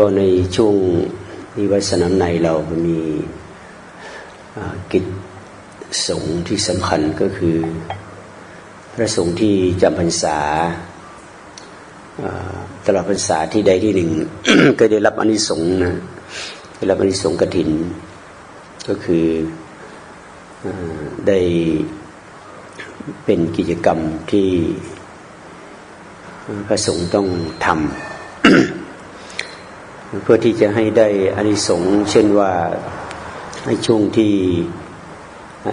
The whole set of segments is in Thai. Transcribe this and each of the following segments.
ก็ในช่วงนิวัดสนามในเรามีกิจสงฆ์ที่สำคัญก็คือ พระสงฆ์ที่จำพรรษาตลอดพรรษาที่ใดที่หนึ่ง ก็ได้รับอนิสงส์นะได้รับอนิสงส์กฐิน ก็คืออได้เป็นกิจกรรมที่พระสงฆ์ต้องทำ เพื่อที่จะให้ได้อานิสงส์เช่นว่าในช่วงที่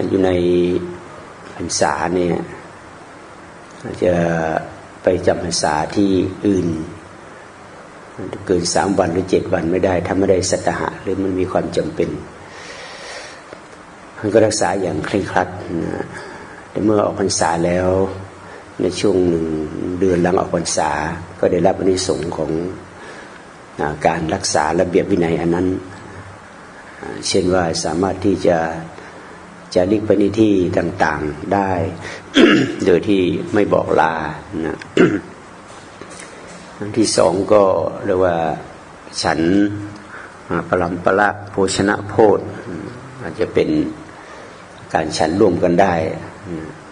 อยู่ในพรรษาเนี่ยจะไปจำพรรษาที่อื่นเกินสามวันหรือเจ็ดวันไม่ได้ ถ้าไม่ได้สัตหะหรือมันมีความจำเป็นมันก็รักษาอย่างเคร่งครัดนะแต่เมื่อออกพรรษาแล้วในช่วงหนึ่งเดือนหลังออกพรรษา ก็ได้รับอานิสงส์ของ การรักษาระเบียบวินัยอันนั้น เช่นว่าสามารถที่จะจะลิกไปในที่ต่างๆได้ โดยที่ไม่บอกลานะอันที่สองก็เรียกว่าฉันอ่าปรัมปละโภชนะโพธอืมอาจจะเป็นการฉันร่วมกันได้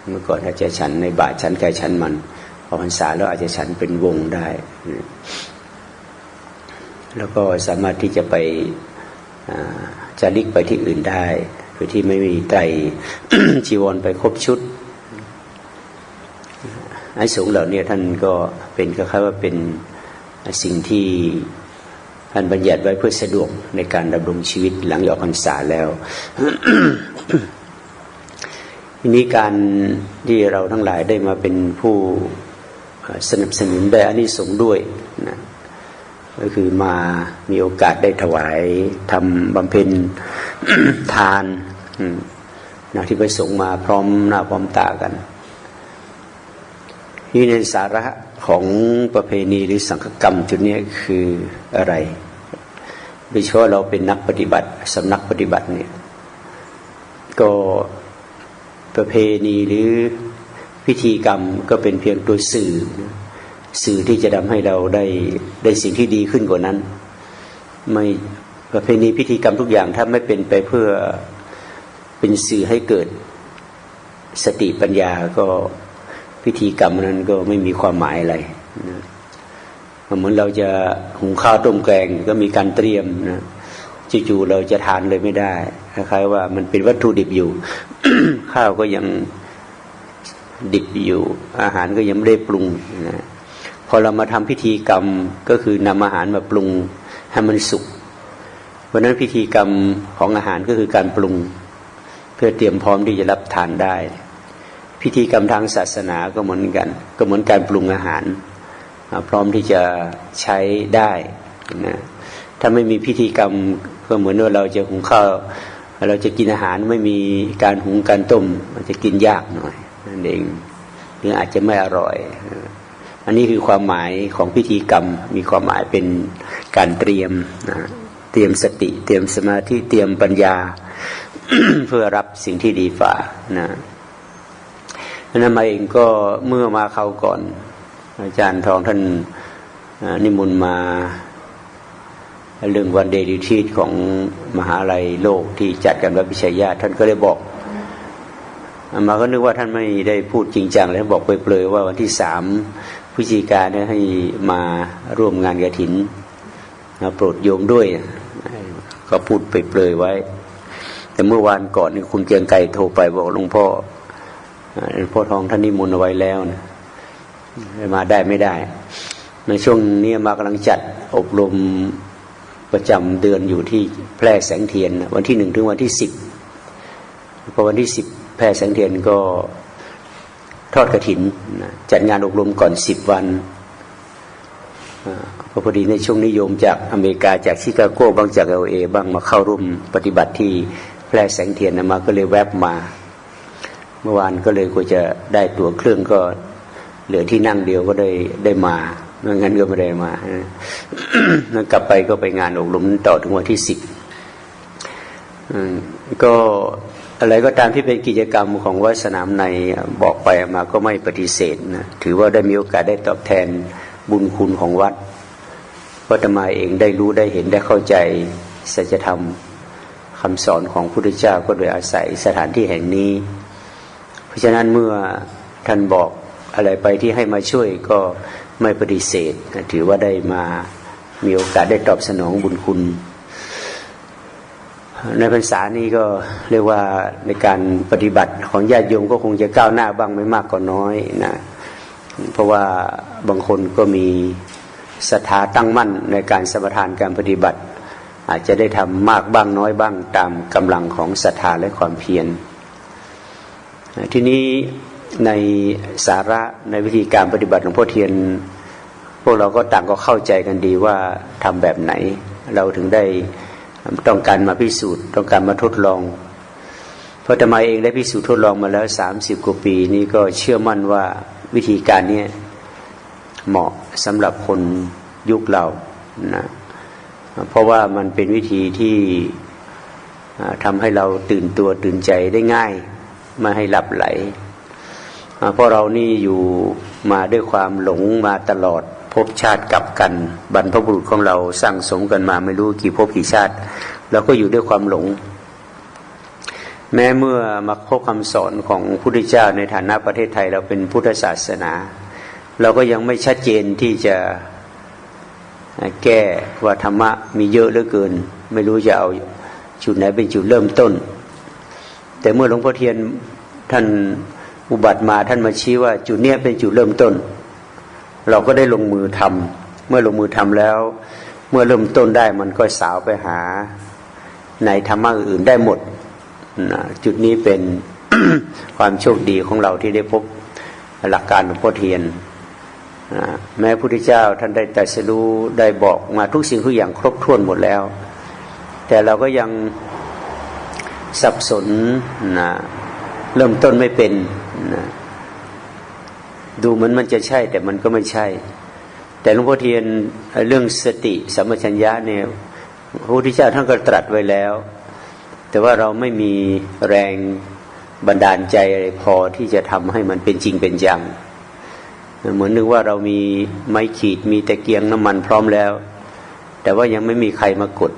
เมื่อก่อนอาจจะฉันในบาทฉันใครฉันมันพอพรรษาแล้วอาจจะฉันเป็นวงได้ แล้วก็สามารถที่จะไปจะลิกไปที่อื่นได้โดยที่ไม่มีไตรจีวรไปครบชุดไอ้สงเหล่านี้ท่านก็เป็นคล้ายๆว่าเป็นสิ่งที่ท่านบัญญัติไว้เพื่อสะดวกในการดำรงชีวิตหลังออกพรรษาแล้วทีนี้การที่เราทั้งหลายได้มาเป็นผู้สนับสนุนได้อานิสงส์ด้วยนะ ก็คือมามีโอกาสได้ถวายทำบำเพ็ญทานนะที่ไปส่งมาพร้อมหน้าพร้อมตากัน ที่ในสาระของประเพณีหรือสังฆกรรมจุดนี้คืออะไรโดยเฉพาะเราเป็นนักปฏิบัติสำนักปฏิบัติเนี่ยก็ประเพณีหรือพิธีกรรมก็เป็นเพียงตัวสื่อนะ สื่อที่จะทำให้เราได้ได้สิ่งที่ดีขึ้นกว่านั้น ไม่ประเพณีพิธีกรรมทุกอย่างถ้าไม่เป็นไปเพื่อเป็นสื่อให้เกิดสติปัญญาก็พิธีกรรมนั้นก็ไม่มีความหมายอะไรนะเหมือนเราจะหุงข้าวต้มแกงก็มีการเตรียมนะจู่ๆเราจะทานเลยไม่ได้คล้ายๆว่ามันเป็นวัตถุดิบอยู่ ข้าวก็ยังดิบอยู่ อาหารก็ยังไม่ได้ปรุงนะ อเรามาทำพิธีกรรมก็คือนำอาหารมาปรุงให้มันสุกเพราะนั้นพิธีกรรมของอาหารก็คือการปรุง เพื่อเตรียมพร้อมที่จะรับทานได้ พิธีกรรมทางศาสนาก็เหมือนกัน ก็เหมือนการปรุงอาหารอ่าพร้อมที่จะใช้ได้นะถ้าไม่มีพิธีกรรมก็เหมือนว่าเราจะหุงข้าวเราจะกินอาหารไม่มีการหุงการต้มมันจะกินยากหน่อยนั่นเองหรืออาจจะไม่อร่อย อันนี้คือความหมายของพิธีกรรม มีความหมายเป็นการเตรียมนะเตรียมสติ เตรียมสมาธิเตรียมปัญญา เพื่อรับสิ่งที่ดีฝ่านะนั้นมาเองก็เมื่อมาเขาก่อน อาจารย์ทองท่านนิมนต์มาเรื่องวันเดย์ดิทีของมหาลัยโลกที่จัดกันวัดพิชัยญาท่านก็ได้บอกอมาก็นึกว่าท่านไม่ได้พูดจริงจังแล้วบอกเปลยๆว่าวันที่สาม พฤศจิกาเนี่ยให้มาร่วมงานกระถินมาโปรดโยมด้วยก็พูดไปเปลยไว้ แต่เมื่อวานก่อนนี่คุณเกียงไก่โทรไปบอกหลวงพ่อหลวงพ่อทองท่านนิมนต์เอาไว้แล้วนะมาได้ไม่ได้ ในช่วงนี้มากำลังจัดอบรมประจำเดือนอยู่ที่แพร่แสงเทียน วันที่หนึ่งถึงวันที่สิบพอวันที่สิบแพร่แสงเทียนก็ ทอดกระถินนะจัดงานอบรมก่อนสิบวันอ่าก็พอดีในช่วงนิยมจากอเมริกาจากชิคาโกบ้างจากเอเอบ้างมาเข้าร่วมปฏิบัติที่แพร่แสงเทียนมาก็เลยแวบมา เมื่อวานก็เลยกว่าจะได้ตั๋วเครื่องก็เหลือที่นั่งเดียวก็ได้ได้มาไม่งั้นก็ไม่ได้มานั่นกลับไปก็ไปงานอบรมต่อถึงวันที่สิบก็ อะไรก็ตามที่เป็นกิจกรรมของวัดสนามในบอกไปมาก็ไม่ปฏิเสธนะถือว่าได้มีโอกาสได้ตอบแทนบุญคุณของวัดเพราะอาตมาเองได้รู้ได้เห็นได้เข้าใจสัจธรรมคำสอนของพระพุทธเจ้าก็โดยอาศัยสถานที่แห่งนี้ เพราะฉะนั้นเมื่อท่านบอกอะไรไปที่ให้มาช่วยก็ไม่ปฏิเสธ ถือว่าได้มามีโอกาสได้ตอบสนองบุญคุณ ในพรรษานี้ก็เรียกว่าในการปฏิบัติของญาติโยมก็คงจะก้าวหน้าบ้างไม่มากก็น้อยนะเพราะว่าบางคนก็มีศรัทธาตั้งมั่นในการสมทานการปฏิบัติ อาจจะได้ทำมากบ้างน้อยบ้างตามกำลังของศรัทธาและความเพียรทีนี้ในสาระในวิธีการปฏิบัติของพ่อเทียน พวกเราก็ต่างก็เข้าใจกันดีว่าทำแบบไหน เราถึงได้ ต้องการมาพิสูจน์ ต้องการมาทดลอง เพราะทำไมเองได้พิสูจน์ทดลองมาแล้วสามสิบกว่าปีนี้ก็เชื่อมั่นว่าวิธีการนี้เหมาะสำหรับคนยุคเรานะเพราะว่ามันเป็นวิธีที่ทำให้เราตื่นตัวตื่นใจได้ง่ายไม่ให้หลับไหลเพราะเรานี่อยู่มาด้วยความหลงมาตลอด ภพชาติกลับกัน บรรพบุรุษของเราสร้างสมกันมาไม่รู้กี่ภพกี่ชาติเราก็อยู่ด้วยความหลง แม้เมื่อมาพบคำสอนของพระพุทธเจ้าในฐานะประเทศไทยเราเป็นพุทธศาสนา เราก็ยังไม่ชัดเจนที่จะแก้ว่าธรรมะมีเยอะเหลือเกิน ไม่รู้จะเอาจุดไหนเป็นจุดเริ่มต้น แต่เมื่อหลวงพ่อเทียนท่านอุบัติมาท่านมาชี้ว่าจุดเนี้ยเป็นจุดเริ่มต้น เราก็ได้ลงมือทำเมื่อลงมือทำแล้ว เมื่อเริ่มต้นได้มันก็สาวไปหาในธรรมะอื่นได้หมดนะจุดนี้เป็นความโชคดีของเราที่ได้พบหลักการหลวงพ่อเทียนนะแม้พระพุทธเจ้าท่านได้ตรัสรู้ได้บอกมาทุกสิ่งทุกอย่างครบถ้วนหมดแล้ว แต่เราก็ยังสับสนนะเริ่มต้นไม่เป็นนะ ดูเหมือนมันจะใช่ แต่มันก็ไม่ใช่ แต่หลวงพ่อเทียนเรื่องสติสัมปชัญญะเนี่ยพระพุทธเจ้าท่านก็ตรัสไว้แล้ว แต่ว่าเราไม่มีแรงบันดาลใจอะไรพอที่จะทำให้มันเป็นจริงเป็นจังเหมือนนึกว่าเรามีไม้ขีดมีตะเกียงน้ำมันพร้อมแล้ว แต่ว่ายังไม่มีใครมากด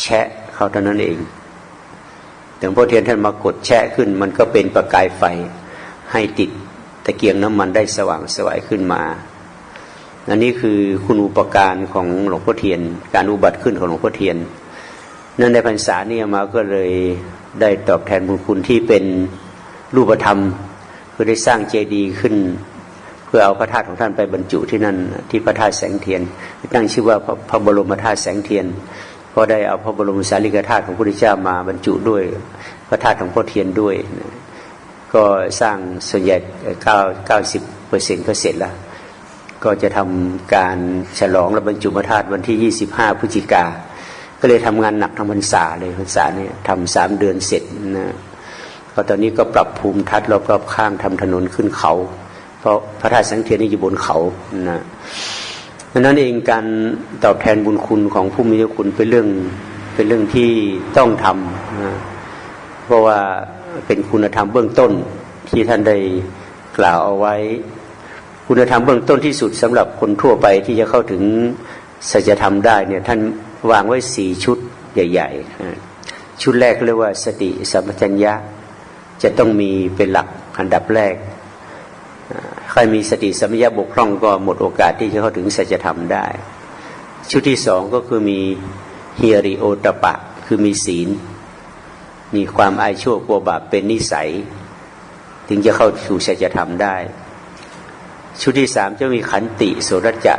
แชะเขาเท่านั้นเองถึงพ่อเทียนท่านมากดแชะขึ้น มันก็เป็นประกายไฟให้ติด ตะเกียงน้ำมันได้สว่างสวยขึ้นมาอันนี้คือคุณอุปการของหลวงพ่อเทียน การอุบัติขึ้นของหลวงพ่อเทียน นั่นในพรรษาเนี้มาก็เลยได้ตอบแทนบุญคุณที่เป็นรูปธรรมเพื่อได้สร้างเจดีย์ขึ้น เพื่อเอาพระธาตุของท่านไปบรรจุที่นั่นที่พระธาตุแสงเทียนตั้งชื่อว่าพระบรมธาตุแสงเทียนก็ได้เอาพระบรมสารีริกธาตุของพระพุทธเจ้ามาบรรจุด้วย พระธาตุของพ่อเทียนด้วย ก็สร้างส่วนใหญ่เก้าเก้าสิบเปอร์เซ็นต์ก็เสร็จแล้ว ก็จะทำการฉลองและบรรจุพระธาตุวันที่ยี่สิบห้าพฤศจิกา ก็เลยทำงานหนักทั้งพรรษาเลยพรรษาเนี่ยทำสามเดือนเสร็จนะก็ตอนนี้ก็ปรับภูมิทัศน์รอบๆข้างทำถนนขึ้นเขา เพราะพระธาตุสังเทียนนี่อยู่บนเขานะดังนั้นเองการตอบแทนบุญคุณของผู้มีพระคุณเป็นเรื่องเป็นเรื่องที่ต้องทำนะเพราะว่า เป็นคุณธรรมเบื้องต้นที่ท่านได้กล่าวเอาไว้ คุณธรรมเบื้องต้นที่สุดสำหรับคนทั่วไปที่จะเข้าถึงสัจธรรมได้เนี่ยท่านวางไว้สี่ชุดใหญ่ๆ ชุดแรกเรียกว่าสติสัมปชัญญะจะต้องมีเป็นหลักอันดับแรก ใครมีสติสัมปชัญญะบกพร่องก็หมดโอกาสที่จะเข้าถึงสัจธรรมได้ ชุดที่สองก็คือมีเฮริโอตปะ คือมีศีล มีความอายชั่วกลัวบาปเป็นนิสัย ถึงจะเข้าสู่สัจธรรมได้ ชุดที่สามจะมีขันติโสรจะ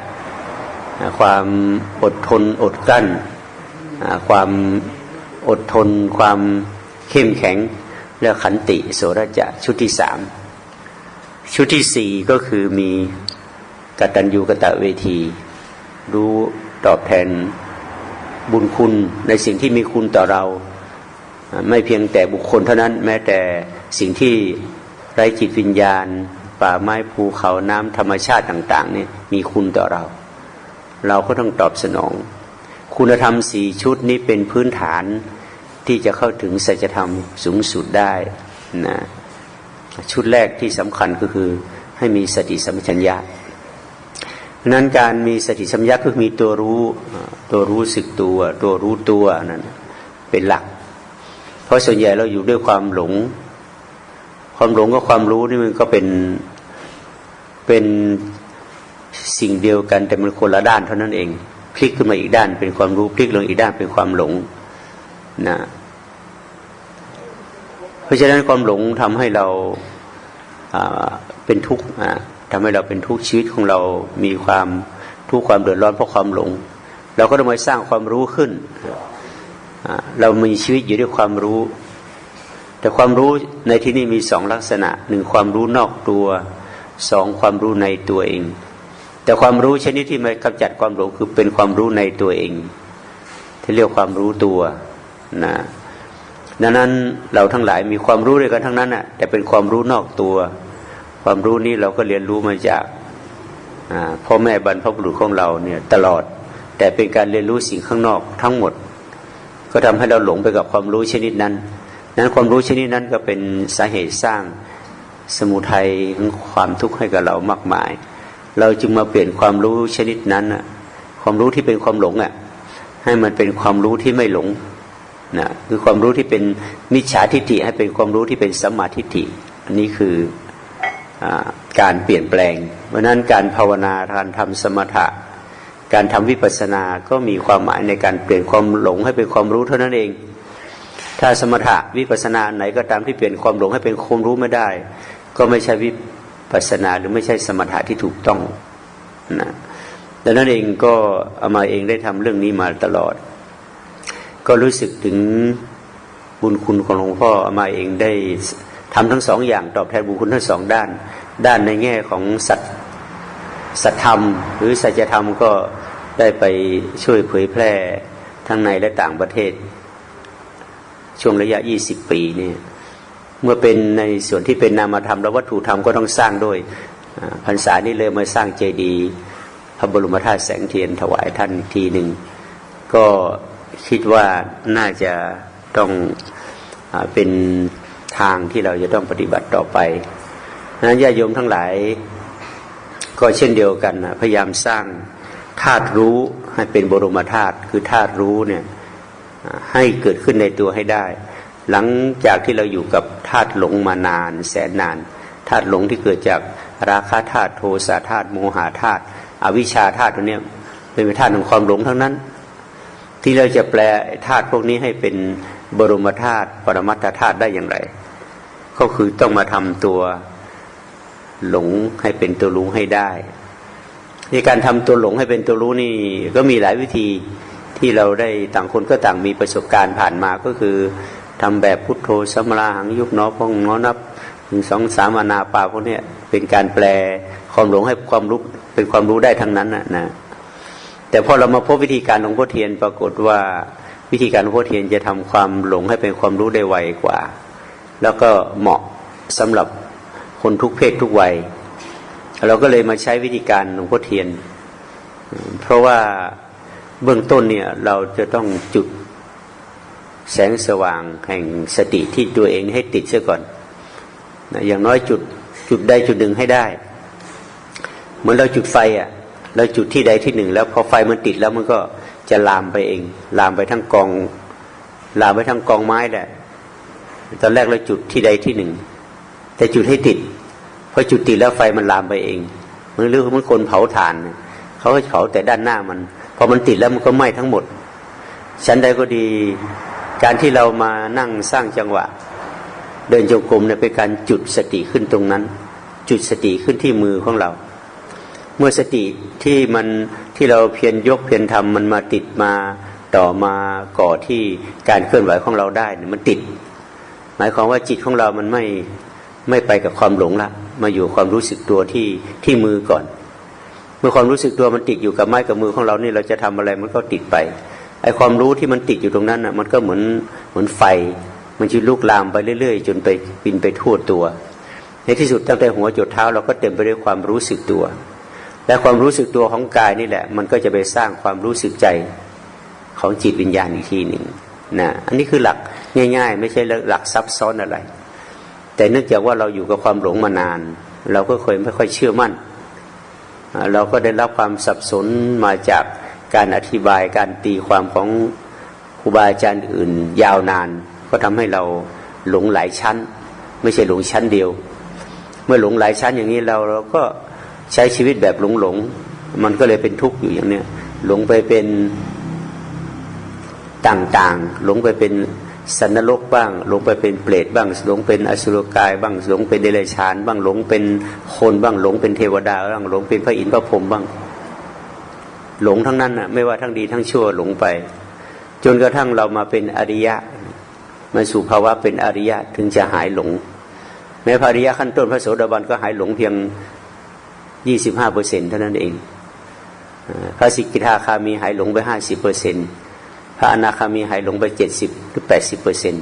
ความอดทนอดกลั้น ความอดทน ความเข้มแข็ง และขันติโสรจะชุดที่สามชุดที่สี่ก็คือมีกตัญญูกะตะเวที รู้ตอบแทนบุญคุณในสิ่งที่มีคุณต่อเรา ไม่เพียงแต่บุคคลเท่านั้น แม้แต่สิ่งที่ไร้จิตวิญญาณ ป่าไม้ภูเขาน้ำธรรมชาติต่างๆนี่มีคุณต่อเรา เราก็ต้องตอบสนอง คุณธรรมสี่ชุดนี้เป็นพื้นฐานที่จะเข้าถึงสัจธรรมสูงสุดได้นะชุดแรกที่สำคัญก็คือให้มีสติสัมปชัญญะนั้นการมีสติสัมยาคือมีตัวรู้ตัวรู้สึกตัว ตัวรู้ตัวนั่นเป็นหลัก เพราะส่วนใหญ่เราอยู่ด้วยความหลง ความหลงกับความรู้นี่มันก็เป็นเป็นสิ่งเดียวกันแต่มันคนละด้านเท่านั้นเอง พลิกขึ้นมาอีกด้านเป็นความรู้พลิกลงอีกด้านเป็นความหลงนะเพราะฉะนั้นความหลงทำให้เราอ่าเป็นทุกข์อ่าทำให้เราเป็นทุกข์ชีวิตของเรามีความทุกข์ความเดือดร้อนเพราะความหลง เราก็ต้องมาสร้างความรู้ขึ้น เรามีชีวิตอยู่ด้วยความรู้ แต่ความรู้ในที่นี้มีสองลักษณะหนึ่งความรู้นอกตัวสองความรู้ในตัวเอง แต่ความรู้ชนิดที่มากำจัดความหลงคือเป็นความรู้ในตัวเอง ที่เรียกความรู้ตัวนะดังนั้นเราทั้งหลายมีความรู้ด้วยกันทั้งนั้นน่ะแต่เป็นความรู้นอกตัว ความรู้นี้เราก็เรียนรู้มาจากพ่อแม่บรรพบุรุษของเราเนี่ยตลอด แต่เป็นการเรียนรู้สิ่งข้างนอกทั้งหมด ก็ทำให้เราหลงไปกับความรู้ชนิดนั้น นั้นความรู้ชนิดนั้นก็เป็นสาเหตุสร้างสมุทัยของความทุกข์ให้กับเรามากมาย เราจึงมาเปลี่ยนความรู้ชนิดนั้นน่ะความรู้ที่เป็นความหลงอะให้มันเป็นความรู้ที่ไม่หลงนะคือความรู้ที่เป็นมิจฉาทิฏฐิให้เป็นความรู้ที่เป็นสัมมาทิฏฐิ อันนี้คืออการเปลี่ยนแปลง เพราะนั้นการภาวนาการทำสมถะ การทำวิปัสสนาก็มีความหมายในการเปลี่ยนความหลงให้เป็นความรู้เท่านั้นเอง ถ้าสมถะวิปัสสนาไหนก็ตามที่เปลี่ยนความหลงให้เป็นความรู้ไม่ได้ ก็ไม่ใช่วิปัสสนาหรือไม่ใช่สมถะที่ถูกต้องนะดังนั้นเองก็เอามาเองได้ทำเรื่องนี้มาตลอด ก็รู้สึกถึงบุญคุณของหลวงพ่อเอามาเองได้ทำทั้งสองอย่างตอบแทนบุญคุณทั้งสองด้าน ด้านในแง่ของสัต สัตธรรม หรือสัจธรรมก็ได้ไปช่วยเผยแพร่ทั้งในและต่างประเทศ ช่วงระยะ 20 ปีเนี่ยเมื่อเป็นในส่วนที่เป็นนามธรรมและวัตถุธรรมก็ต้องสร้างด้วยพรรษานี้เลยมาสร้างเจดีย์พระบรมธาตุแสงเทียนถวายท่านทีหนึ่ง ก็คิดว่าน่าจะต้องอเป็นทางที่เราจะต้องปฏิบัติต่อไปนั้นญาโยมทั้งหลาย ก็เช่นเดียวกันนะพยายามสร้างธาตุรู้ให้เป็นบรมธาตุคือธาตุรู้เนี่ยให้เกิดขึ้นในตัวให้ได้ หลังจากที่เราอยู่กับธาตุหลงมานาน แสนนานธาตุหลงที่เกิดจากราคะธาตุโทสะธาตุโมหะธาตุอวิชชาธาตุตัวเนี้ยเป็นธาตุของความหลงทั้งนั้น ที่เราจะแปลธาตุพวกนี้ให้เป็นบรมธาตุปรมัตถธาตุได้อย่างไร ก็คือต้องมาทำตัว หลงให้เป็นตัวรู้ให้ได้ ในการทำตัวหลงให้เป็นตัวรู้นี่ก็มีหลายวิธีที่เราได้ต่างคนก็ต่างมีประสบการณ์ผ่านมาก็คือทำแบบพุทโธสมราหังยุบหนอพองหนอนับหนึ่งสองสามอนาปาพวกนี้เป็นการแปลความหลงให้ความรู้เป็นความรู้ได้ทั้งนั้นนะนะแต่พอเรามาพบวิธีการของพ่อเทียนปรากฏว่าวิธีการของพ่อเทียนจะทำความหลงให้เป็นความรู้ได้ไวกว่า แล้วก็เหมาะสำหรับ คนทุกเพศทุกวัย เราก็เลยมาใช้วิธีการหลวงพ่อเทียน เพราะว่าเบื้องต้นเนี่ยเราจะต้องจุดแสงสว่างแห่งสติที่ตัวเองให้ติดเสียก่อนนะอย่างน้อยจุดจุดใดจุดหนึ่งให้ได้ เหมือนเราจุดไฟอะ เราจุดที่ใดที่หนึ่ง แล้วพอไฟมันติดแล้วมันก็จะลามไปเอง ลามไปทั้งกอง ลามไปทั้งกองไม้แหละตอนแรกเราจุดที่ใดที่หนึ่ง แต่จุดให้ติดพอจุดติดแล้วไฟมันลามไปเองเหมือนเรื่องมันคนเผาถ่านเขาก็เผาแต่ด้านหน้ามันพอมันติดแล้วมันก็ไหม้ทั้งหมดชั้นใดก็ดี การที่เรามานั่งสร้างจังหวะ เดินจงกรมเนี่ยเป็นการจุดสติขึ้นตรงนั้น จุดสติขึ้นที่มือของเรา เมื่อสติที่มันที่เราเพียรยกเพียรทำมันมาติดมาต่อมาก่อที่การเคลื่อนไหวของเราได้เนี่ยมันติด หมายความว่าจิตของเรามันไม่ ไม่ไปกับความหลงละมาอยู่ความรู้สึกตัวที่ที่มือก่อน เมื่อความรู้สึกตัวมันติดอยู่กับไม้กับมือของเรานี่เราจะทำอะไรมันก็ติดไปไอ้ความรู้ที่มันติดอยู่ตรงนั้นอะ มันก็เหมือนเหมือนไฟ มันจะลุกลามไปเรื่อย ๆ จนไปบินไปทั่วตัว ในที่สุดตั้งแต่หัวจดเท้าเราก็เต็มไปด้วยความรู้สึกตัว และความรู้สึกตัวของกายนี่แหละ มันก็จะไปสร้างความรู้สึกใจของจิตวิญญาณอีกทีหนึ่งนะอันนี้คือหลักง่าย ๆ ไม่ใช่หลักซับซ้อนอะไร แต่เนื่องจากว่าเราอยู่กับความหลงมานาน เราก็เคยไม่ค่อยเชื่อมั่น เราก็ได้รับความสับสนมาจากการอธิบายการตีความของครูบาอาจารย์อื่น ยาวนาน ก็ทำให้เราหลงหลายชั้น ไม่ใช่หลงชั้นเดียว เมื่อหลงหลายชั้นอย่างนี้เราเราก็ใช้ชีวิตแบบหลงหลงๆมันก็เลยเป็นทุกข์อยู่อย่างเนี้ยหลงไปเป็นต่างๆ หลงไปเป็น สันนรกบ้าง หลงไปเป็นเปรตบ้าง หลงเป็นอสุรกายบ้าง หลงเป็นเดรัจฉาน บ้างหลงเป็นคนบ้างหลงเป็นเทวดาบ้างหลงเป็นพระอินทร์พระพรหมบ้าง หลงทั้งนั้นน่ะไม่ว่าทั้งดีทั้งชั่วหลงไป จนกระทั่งเรามาเป็นอริยะมาสู่ภาวะเป็นอริยะถึงจะหายหลง แม้พระอริยะขั้นต้นพระโสดาบันก็หายหลงเพียงยี่สิบห้าเปอร์เซ็นเท่านั้นเองพระสิกขิทาคามีหายหลงไปห้าสิบเปอร์เซ็น พระอนาคามีหายหลงไปเจ็ดสิบหรือแปดสิบเปอร์เซ็น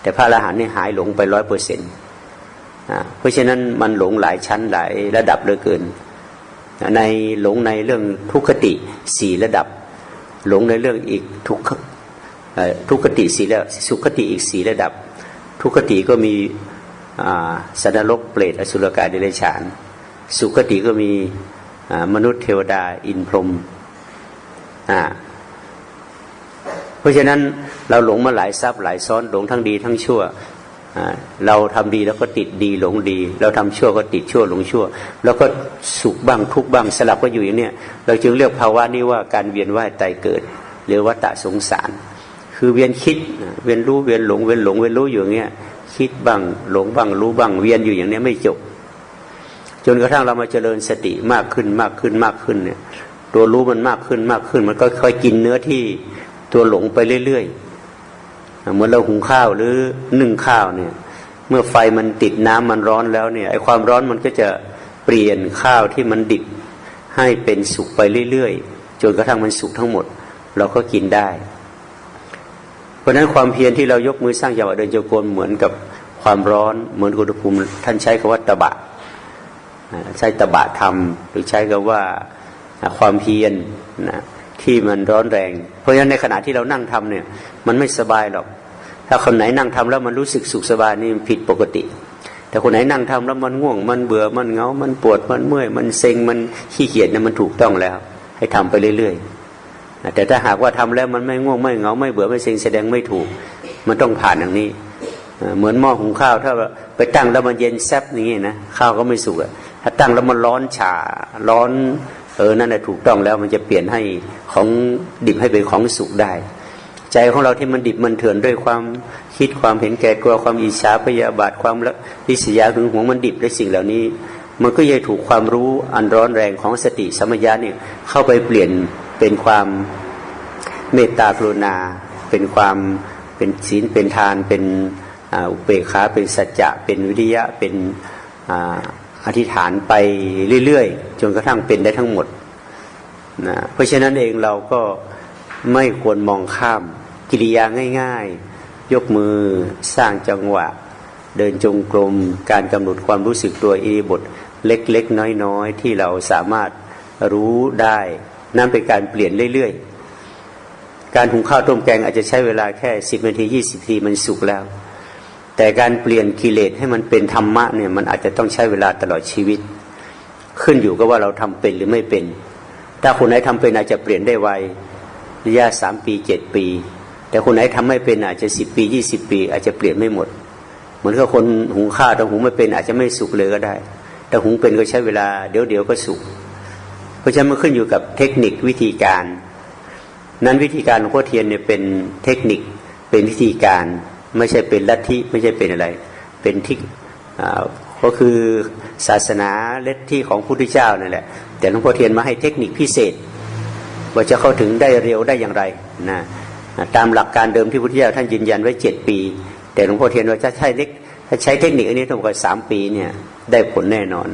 แต่พระอรหันต์นี่หายหลงไปร้อยเปอร์เซ็นต์เพราะฉะนั้นมันหลงหลายชั้นหลายระดับเหลือเกิน ในหลงในเรื่องทุกขติสี่ระดับ หลงในเรื่องอีกทุกทุกขติสี่ระดับสุขติอีกสี่ระดับ ทุกขติก็มีอ่าสันนรกเปรตอสุรกายเดรัจฉาน สุขติก็มีมนุษย์เทวดาอินพรหม เพราะฉะนั้นเราหลงมาหลายทรัพย์หลายซ้อนหลงทั้งดีทั้งชั่วเราทำดีแล้วก็ติดดีหลงดี เราทำชั่วก็ติดชั่วหลงชั่ว แล้วก็สุขบ้างทุกบ้างสลับก็อยู่อย่างเนี้ยเราจึงเรียกภาวะนี้ว่าการเวียนว่ายตายเกิด หรือวัฏฏะสงสาร คือเวียนคิดเวียนรู้เวียนหลงเวียนหลงเวียนรู้อยู่อย่างเงี้ยคิดบ้างหลงบ้างรู้บ้างเวียนอยู่อย่างเนี้ยไม่จบ จนกระทั่งเรามาเจริญสติมากขึ้นมากขึ้นมากขึ้นเนี่ยตัวรู้มันมากขึ้นมากขึ้น มันก็ค่อยกินเนื้อที่ ตัวหลงไปเรื่อยๆเหมือนเราหุงข้าวหรือนึ่งข้าวเนี่ย เมื่อไฟมันติดน้ำมันร้อนแล้วเนี่ยไอ้ความร้อนมันก็จะเปลี่ยนข้าวที่มันดิบให้เป็นสุกไปเรื่อยๆจนกระทั่งมันสุกทั้งหมด เราก็กินได้ เพราะฉะนั้นความเพียรที่เรายกมือสร้างจังหวะเดินโยกนเหมือนกับความร้อนเหมือนอุณหภูมิท่านใช้คำว่าตบะใช้ตบะธรรมหรือใช้คำว่าอ่าความเพียรนะ ที่มันร้อนแรง เพราะฉะนั้นในขณะที่เรานั่งทำเนี่ย มันไม่สบายหรอก ถ้าคนไหนนั่งทำแล้วมันรู้สึกสุขสบายนี่มันผิดปกติ แต่คนไหนนั่งทำแล้วมันง่วง มันเบื่อมันเงา มันปวดมันเมื่อย มันเซ็งมันขี้เกียจเนี่ยมันถูกต้องแล้ว ให้ทำไปเรื่อยๆแต่ถ้าหากว่าทำแล้วมันไม่ง่วงไม่เงาไม่เบื่อไม่เซ็งแสดงไม่ถูก มันต้องผ่านอย่างนี้เหมือนหม้อหุงข้าว ถ้าไปตั้งแล้วมันเย็นแซบอย่างนี้นะข้าวก็ไม่สุกอะถ้าตั้งแล้วมันร้อนฉาร้อน เออนั่นแหละถูกต้องแล้วมันจะเปลี่ยนให้ของดิบให้เป็นของสุกได้ ใจของเราที่มันดิบมันเถื่อนด้วยความคิดความเห็นแก่ตัวความอิจฉาพยาบาทความริษยาหึงหวงมันดิบด้วยสิ่งเหล่านี้ มันก็ยังถูกความรู้อันร้อนแรงของสติสมัญญาเนี่ยเข้าไปเปลี่ยนเป็นความเมตตากรุณา เป็นความเป็นศีลเป็นทานเป็นอุเบกขาเป็นสัจจะเป็นวิริยะเป็นอ่า อธิษฐานไปเรื่อยๆ จนกระทั่งเป็นได้ทั้งหมดนะเพราะฉะนั้นเองเราก็ไม่ควรมองข้ามกิริยาง่าย ๆ ยกมือสร้างจังหวะ เดินจงกรม การกำหนดความรู้สึกตัวอิริบทเล็กๆ น้อยๆ ที่เราสามารถรู้ได้นั่นเป็นการเปลี่ยนเรื่อยๆ การหุงข้าวต้มแกงอาจจะใช้เวลาแค่สิบนาทียี่สิบนาทีมันสุกแล้ว แต่การเปลี่ยนกิเลสให้มันเป็นธรรมะเนี่ยมันอาจจะต้องใช้เวลาตลอดชีวิต ขึ้นอยู่กับว่าเราทำเป็นหรือไม่เป็น ถ้าคนไหนทำเป็นอาจจะเปลี่ยนได้ไวระยะสามปีเจ็ดปี แต่คนไหนทำไม่เป็นอาจจะสิบปียี่สิบปี อาจจะเปลี่ยนไม่หมด เหมือนกับคนหุงข้าวแต่หุงไม่เป็นอาจจะไม่สุกเลยก็ได้ แต่หุงเป็นก็ใช้เวลาเดี๋ยวเดี๋ยวก็สุกเพราะฉะนั้นมันขึ้นอยู่กับเทคนิควิธีการ นั้นวิธีการหลวงพ่อเทียนเนี่ยเป็นเทคนิคเป็นวิธีการ ไม่ใช่เป็นลัทธิไม่ใช่เป็นอะไร เป็นทิศอ่ก็คือศาสนาเลทที่ของพระพุทธเจ้านั่นแหละ แต่หลวงพ่อเทียนมาให้เทคนิคพิเศษ ว่าจะเข้าถึงได้เร็วได้อย่างไรนะตามหลักการเดิมที่พระพุทธเจ้าท่านยืนยันไว้เจ็ดปี แต่หลวงพ่อเทียนว่าถ้าใช้เล็กถ้าใช้เทคนิคอันนี้ต้งกว่าสามปีเนี่ยได้ผลแน่นอน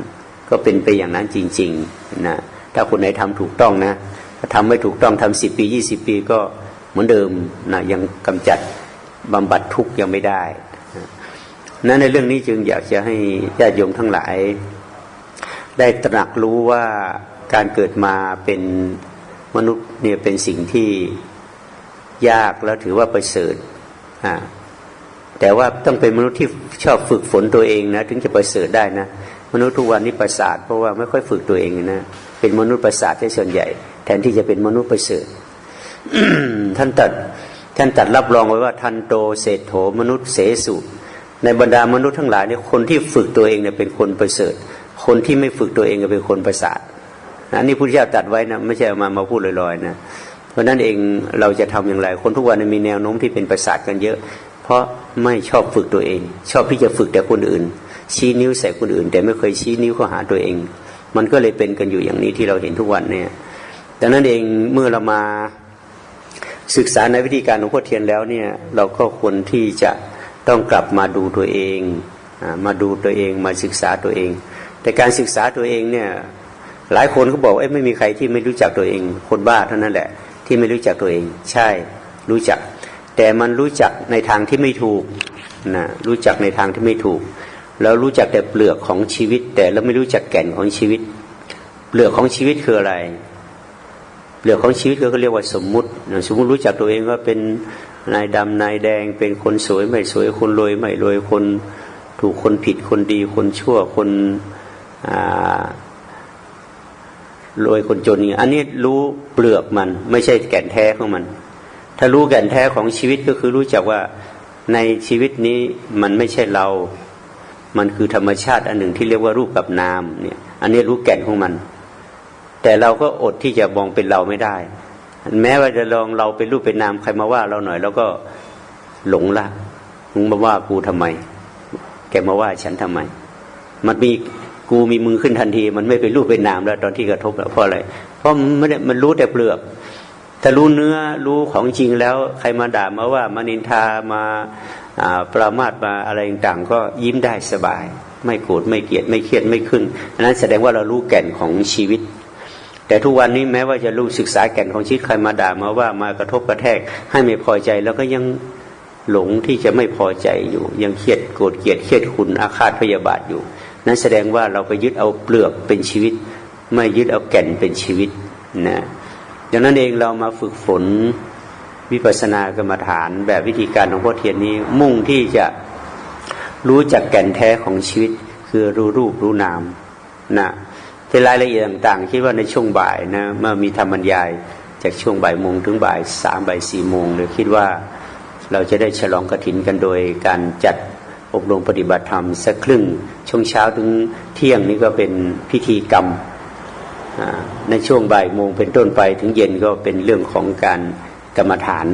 ก็เป็นไปอย่างนั้นจริงๆนะถ้าคนไหนทำถูกต้องนะถ้าทำไม่ถูกต้องทำสิบปียี่สิบปีก็เหมือนเดิมนะยังกำจัด บำบัดทุกข์ยังไม่ได้นั้นในเรื่องนี้จึงอยากจะให้ญาติโยมทั้งหลาย ได้ตระหนักรู้ว่าการเกิดมาเป็นมนุษย์เนี่ยเป็นสิ่งที่ยากแล้วถือว่าประเสริฐอ่าแต่ว่าต้องเป็นมนุษย์ที่ชอบฝึกฝนตัวเองนะถึงจะประเสริฐได้นะมนุษย์ทุกวันนี้ประสาทเพราะว่าไม่ค่อยฝึกตัวเองนะเป็นมนุษย์ประสาทที่ส่วนใหญ่ แทนที่จะเป็นมนุษย์ประเสริฐท่านตัด ท่านตัดรับรองไว้ว่าทันโตเศรษโถมนุษย์เสสุ ในบรรดามนุษย์ทั้งหลายเนี่ยคนที่ฝึกตัวเองเนี่ยเป็นคนประเสริฐ คนที่ไม่ฝึกตัวเองก็เป็นคนประสาทอันนี้พุทธเจ้าตัดไว้นะไม่ใช่มามาพูดลอยๆนะเพราะนั้นเองเราจะทำอย่างไร คนทุกวันมีแนวโน้มที่เป็นประสาทกันเยอะ เพราะไม่ชอบฝึกตัวเอง ชอบที่จะฝึกแต่คนอื่น ชี้นิ้วใส่คนอื่น แต่ไม่เคยชี้นิ้วเข้าหาตัวเอง มันก็เลยเป็นกันอยู่อย่างนี้ที่เราเห็นทุกวันเนี่ยดังนั้นเองเมื่อเรามา ศึกษาในวิธีการหลวงพ่อเทียนแล้วเนี่ยเราก็ควรที่จะต้องกลับมาดูตัวเองมาดูตัวเองมาศึกษาตัวเอง แต่การศึกษาตัวเองเนี่ยหลายคนก็บอกเอ้ไม่มีใครที่ไม่รู้จักตัวเอง คนบ้าเท่านั้นแหละ ที่ไม่รู้จักตัวเอง ใช่รู้จัก แต่มันรู้จักในทางที่ไม่ถูกนะรู้จักในทางที่ไม่ถูก แล้วรู้จักแต่เปลือกของชีวิต แต่เราไม่รู้จักแก่นของชีวิต เปลือกของชีวิตคืออะไร เปลือกของชีวิตก็เรียกว่าสมมุติ สมมุติรู้จักตัวเองว่าเป็นนายดำนายแดง เป็นคนสวยไม่สวยคนรวยไม่รวยคนถูกคนผิดคนดีคนชั่วคนรวยคนจนนี่อันนี้รู้เปลือกมัน ไม่ใช่แก่นแท้ของมัน ถ้ารู้แก่นแท้ของชีวิตก็คือรู้จักว่าในชีวิตนี้มันไม่ใช่เรา มันคือธรรมชาติอันหนึ่งที่เรียกว่ารูปกับนามเนี่ย อันนี้รู้แก่นของมัน แต่เราก็อดที่จะมองเป็นเราไม่ได้ แม้ว่าจะลองเราเป็นรูปเป็นนามใครมาว่าเราหน่อย แล้วก็หลงละมึงมาว่ากูทำไม แกมาว่าฉันทำไม มันมีกูมีมือขึ้นทันที มันไม่เป็นรูปเป็นนามแล้ว ตอนที่กระทบแล้วเพราะอะไร เพราะมันไม่ได้มันรู้แต่เปลือกถ้ารู้เนื้อรู้ของจริงแล้ว ใครมาด่ามาว่ามานินทามาปรามาสมาอะไรต่างๆก็ยิ้มได้สบาย ไม่โกรธไม่เกลียดไม่เครียดไม่ขึ้นอันนั้นแสดงว่าเรารู้แก่นของชีวิต แต่ทุกวันนี้แม้ว่าจะรู้ศึกษาแก่นของชีวิตใครมาด่ามาว่ามากระทบกระแทก ให้ไม่พอใจแล้วก็ยังหลงที่จะไม่พอใจอยู่ ยังเครียดโกรธเกลียดเครียดคุณอาฆาตพยาบาทอยู่ นั้นแสดงว่าเราไปยึดเอาเปลือกเป็นชีวิต ไม่ยึดเอาแก่นเป็นชีวิตนะดังนั้นเองเรามาฝึกฝนวิปัสสนากรรมฐาน แบบวิธีการของพ่อเทียนนี้มุ่งที่จะรู้จักแก่นแท้ของชีวิต คือรู้รูปรู้นามนะ ในรายละเอียดต่างๆคิดว่าในช่วงบ่ายนะเมื่อมีธรรมบรรยายจากช่วงบ่ายโมงถึงบ่ายสามบ่ายสี่โมงเลยคิดว่าเราจะได้ฉลองกระถินกันโดยการจัดอบรมปฏิบัติธรรมสักครึ่งช่วงเช้าถึงเที่ยงนี้ก็เป็นพิธีกรรม ในช่วงบ่ายโมงเป็นต้นไปถึงเย็นก็เป็นเรื่องของการกรรมฐาน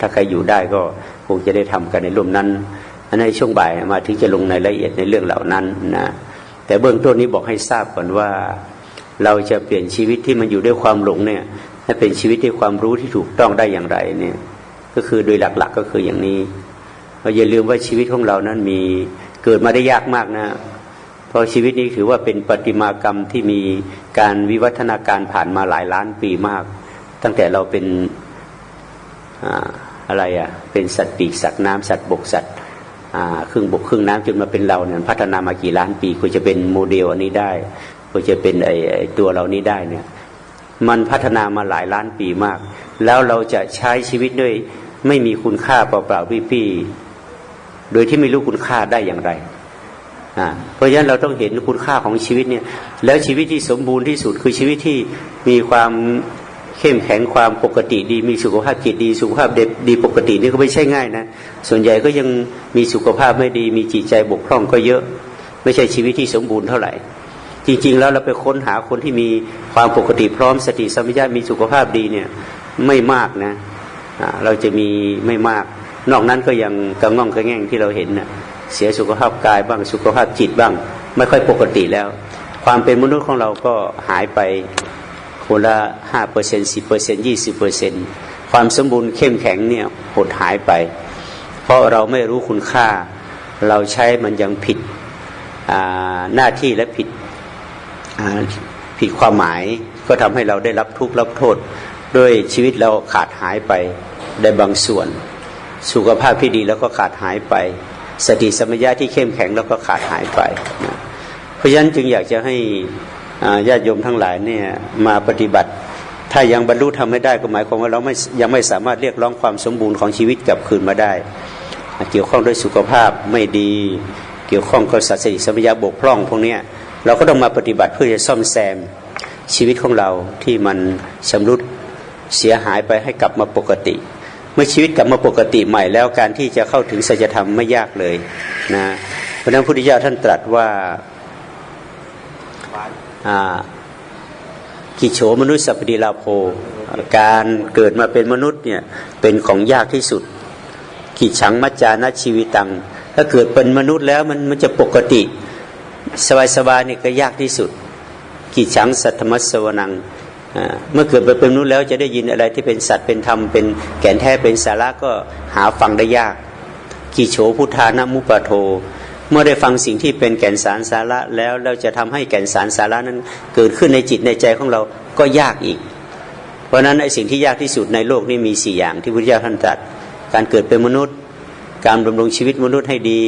ถ้าใครอยู่ได้ก็คงจะได้ทำกันในร่วมนั้นในช่วงบ่ายมาถึงจะลงในรายละเอียดในเรื่องเหล่านั้นนะ แต่เบื้องต้นนี้บอกให้ทราบก่อนว่า เราจะเปลี่ยนชีวิตที่มันอยู่ด้วยความหลงเนี่ยให้เป็นชีวิตที่ความรู้ที่ถูกต้องได้อย่างไรเนี่ย ก็คือโดยหลักๆก็คืออย่างนี้เราอย่าลืมว่าชีวิตของเรานั้นมีเกิดมาได้ยากมากนะเพราะชีวิตนี้ถือว่าเป็นปฏิมากรรมที่มีการวิวัฒนาการผ่านมาหลายล้านปีมาก ตั้งแต่เราเป็นอะไรอะ่ะเป็นสัตว์ปีกสัตว์น้ำสัตว์บกสัตว์ ครึ่งบกครึ่งน้ำจนมาเป็นเราเนี่ยพัฒนามากี่ล้านปีควรจะเป็นโมเดลอันนี้ได้ควรจะเป็นไอ้ตัวเรานี้ได้เนี่ยมันพัฒนามาหลายล้านปีมาก แล้วเราจะใช้ชีวิตด้วยไม่มีคุณค่าเปล่าๆพี่ๆโดยที่ไม่รู้คุณค่าได้อย่างไรอ่าเพราะฉะนั้นเราต้องเห็นคุณค่าของชีวิตเนี่ยแล้วชีวิตที่สมบูรณ์ที่สุดคือชีวิตที่มีความ เข้มแข็งความปกติดี มีสุขภาพจิตดี สุขภาพเด็ดีปกตินี่ก็ไม่ใช่ง่ายนะ ส่วนใหญ่ก็ยังมีสุขภาพไม่ดี มีจิตใจบกพร่องก็เยอะ ไม่ใช่ชีวิตที่สมบูรณ์เท่าไหร่ จริง ๆ แล้วเราไปค้นหาคนที่มีความปกติพร้อมสติสัมปชัญญะมีสุขภาพดีเนี่ยไม่มากนะเราจะมีไม่มาก นอกนั้นก็ยังกระง่องกระแง่งที่เราเห็นนะเสียสุขภาพกายบ้างสุขภาพจิตบ้าง ไม่ค่อยปกติแล้ว ความเป็นมนุษย์ของเราก็หายไป คนละห้าเปอร์เซ็นสิบเปอร์เซ็นยี่สิบเปอร์เซ็นความสมบูรณ์เข้มแข็งเนี่ยหดหายไป เพราะเราไม่รู้คุณค่า เราใช้มันยังผิดหน้าที่และผิดผิดความหมายก็ทำให้เราได้รับทุกข์รับโทษด้วยชีวิตเราขาดหายไปได้บางส่วน สุขภาพที่ดีแล้วก็ขาดหายไป สติสมัญญาที่เข้มแข็งแล้วก็ขาดหายไปนะเพราะฉะนั้นจึงอยากจะให้ ญาติโยมทั้งหลายเนี่ยมาปฏิบัติ ถ้ายังบรรลุทำไม่ได้ก็หมายความว่าเราไม่ยังไม่สามารถเรียกร้องความสมบูรณ์ของชีวิตกลับคืนมาได้ เกี่ยวข้องด้วยสุขภาพไม่ดี เกี่ยวข้องกับสัตว์สิสมัญาบกพร่องพวกนี้เราก็ต้องมาปฏิบัติเพื่อจะซ่อมแซมชีวิตของเราที่มันชำรุดเสียหายไปให้กลับมาปกติ เมื่อชีวิตกลับมาปกติใหม่แล้วการที่จะเข้าถึงสัจธรรมไม่ยากเลยนะเพราะนั้นพระพุทธเจ้าท่านตรัสว่า กิโฉมนุษย์สัพพดิลาโภการเกิดมาเป็นมนุษย์เนี่ยเป็นของยากที่สุด กิจฉังมัจจานะชีวิตัง ถ้าเกิดเป็นมนุษย์แล้วมันมันจะปกติ สบายสบายนี่ก็ยากที่สุด กิจฉังสัทธมัสสวนังเมื่อเกิดมาเป็นมนุษย์แล้วจะได้ยินอะไรที่เป็นสัตว์เป็นธรรมเป็นแก่นแท้เป็นสาระก็หาฟังได้ยาก กิโฉพุทธานามุปโท เมื่อได้ฟังสิ่งที่เป็นแก่นสารสาระแล้วเราจะทำให้แก่นสารสาระนั้นเกิดขึ้นในจิตในใจของเราก็ยากอีก เพราะฉะนั้นไอ้สิ่งที่ยากที่สุดในโลกนี้มีสี่อย่างที่พุทธเจ้าท่านตรัสการเกิดเป็นมนุษย์ การดำรงชีวิตมนุษย์ให้ดี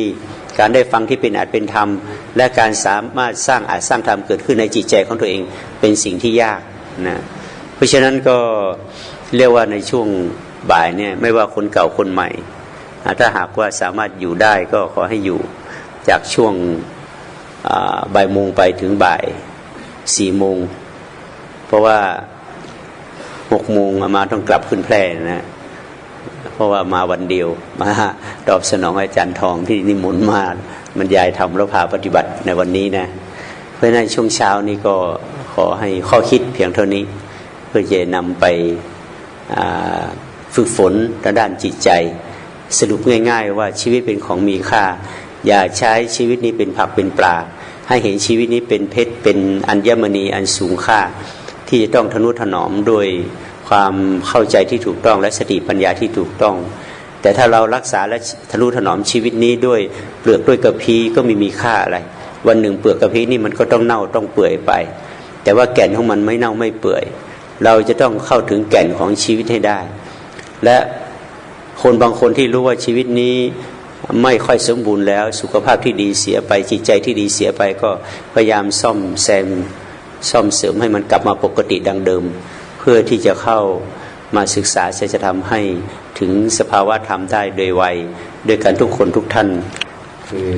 การได้ฟังที่เป็นอาจเป็นธรรม และการสามารถสร้างอาจสร้างธรรมเกิดขึ้นในจิตใจของตัวเองเป็นสิ่งที่ยากนะเพราะฉะนั้นก็เรียกว่าในช่วงบ่ายเนี่ยไม่ว่าคนเก่าคนใหม่ ถ้าหากว่าสามารถอยู่ได้ก็ขอให้อยู่ จากช่วงบ่ายโมงไปถึงบ่ายสี่โมง เพราะว่าหกโมงมาต้องกลับขึ้นแพร่นะ เพราะว่ามาวันเดียว มาตอบสนองอาจารย์ทองที่นิมนต์มาบรรยายธรรมแล้วพาปฏิบัติในวันนี้นะ เพราะฉะนั้นช่วงเช้านี้ก็ขอให้ข้อคิดเพียงเท่านี้ เพื่อจะนำไปฝึกฝนด้านจิตใจ สรุปง่าย ๆ ว่าชีวิตเป็นของมีค่า อย่าใช้ชีวิตนี้เป็นผักเป็นปลา ให้เห็นชีวิตนี้เป็นเพชรเป็นอัญมณีอันสูงค่า ที่จะต้องทนุถนอมโดยความเข้าใจที่ถูกต้องและสติปัญญาที่ถูกต้อง แต่ถ้าเรารักษาและทนุถนอมชีวิตนี้ด้วยเปลือกด้วยกระพี้ก็ไม่มีค่าอะไร วันหนึ่งเปลือกกระพี้นี่มันก็ต้องเน่าต้องเปื่อยไป แต่ว่าแก่นของมันไม่เน่าไม่เปื่อย เราจะต้องเข้าถึงแก่นของชีวิตให้ได้ และคนบางคนที่รู้ว่าชีวิตนี้ ไม่ค่อยสมบูรณ์แล้ว สุขภาพที่ดีเสียไปจิตใจที่ดีเสียไปก็พยายามซ่อมแซมซ่อมเสริมให้มันกลับมาปกติดังเดิม เพื่อที่จะเข้ามาศึกษาจะทำให้ถึงสภาวะธรรมได้โดยไวด้วยกันทุกคนทุกท่านคือ